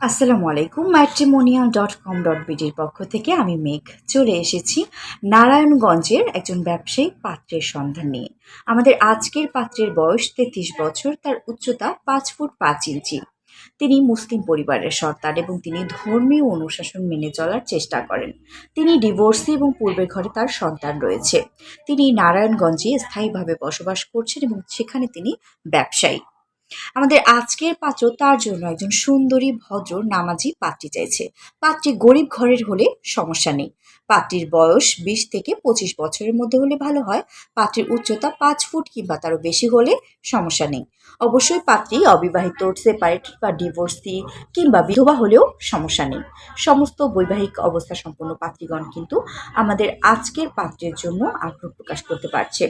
আসসালামু আলাইকুম ম্যাট্রিমোনিয়া dot com dot বিডির পক্ষ থেকে আমি মেঘ চলে এসেছি নারায়ণগঞ্জের একজন ব্যবসায়ী পাত্রের সন্ধান নিয়ে। আমাদের আজকের পাত্রের বয়স তেত্রিশ বছর, তার উচ্চতা পাঁচ ফুট পাঁচ ইঞ্চি। তিনি মুসলিম পরিবারের সন্তান এবং তিনি ধর্মীয় অনুশাসন মেনে চলার চেষ্টা করেন। তিনি ডিভোর্সি এবং পূর্বের ঘরে তার সন্তান রয়েছে। তিনি নারায়ণগঞ্জে স্থায়ীভাবে বসবাস করছেন এবং সেখানে তিনি ব্যবসায়ী। আমাদের আজকের পাত্র তার জন্য একজন সুন্দরী, ভদ্র, নামাজি পাত্রী চাইছে। পাত্রী গরিব ঘরের হলে সমস্যা নেই। পাত্রীর বয়স বিশ থেকে পঁচিশ বছরের মধ্যে হলে ভালো হয়। পাত্রীর উচ্চতা পাঁচ ফুট কিংবা তারও বেশি হলে সমস্যা নেই। অবশ্যই পাত্রী অবিবাহিত সেপারেট বা ডিভোর্সি কিংবা বিধবা হলেও সমস্যা নেই। সমস্ত বৈবাহিক অবস্থা সম্পন্ন পাত্রীগণ কিন্তু আমাদের আজকের পাত্রের জন্য আগ্রহ প্রকাশ করতে পারছে।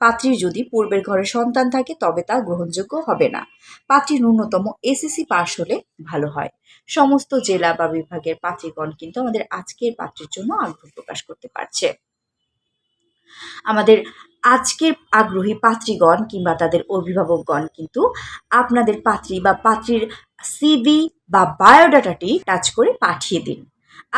পাত্রীর যদি পূর্বের ঘরে সন্তান থাকে, তবে তা গ্রহণযোগ্য হবে না। পাত্রী ন্যূনতম এসএসসি পাশ হলে ভালো হয়। সমস্ত জেলা বা বিভাগের পাত্রীগণ কিন্তু আমাদের আজকের পাত্রের জন্য আগ্রহ প্রকাশ করতে পারছে। আমাদের আজকের আগ্রহী পাত্রীগণ কিংবা তাদের অভিভাবকগণ কিন্তু আপনাদের পাত্রী বা পাত্রীর সিভি বা বায়োডাটাটি টাচ করে পাঠিয়ে দিন।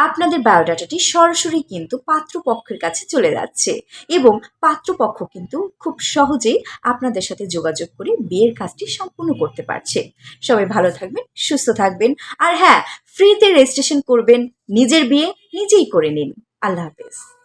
আপনাদের বায়োডাটাটি সরাসরি কিন্তু পাত্রপক্ষের কাছে চলে যাচ্ছে এবং পাত্রপক্ষ কিন্তু খুব সহজেই আপনাদের সাথে যোগাযোগ করে বিয়ের কাজটি সম্পূর্ণ করতে পারছে। সবাই ভালো থাকবেন, সুস্থ থাকবেন আর হ্যাঁ ফ্রিতে রেজিস্ট্রেশন করবেন, নিজের বিয়ে নিজেই করে নিন। আল্লাহ হাফেজ।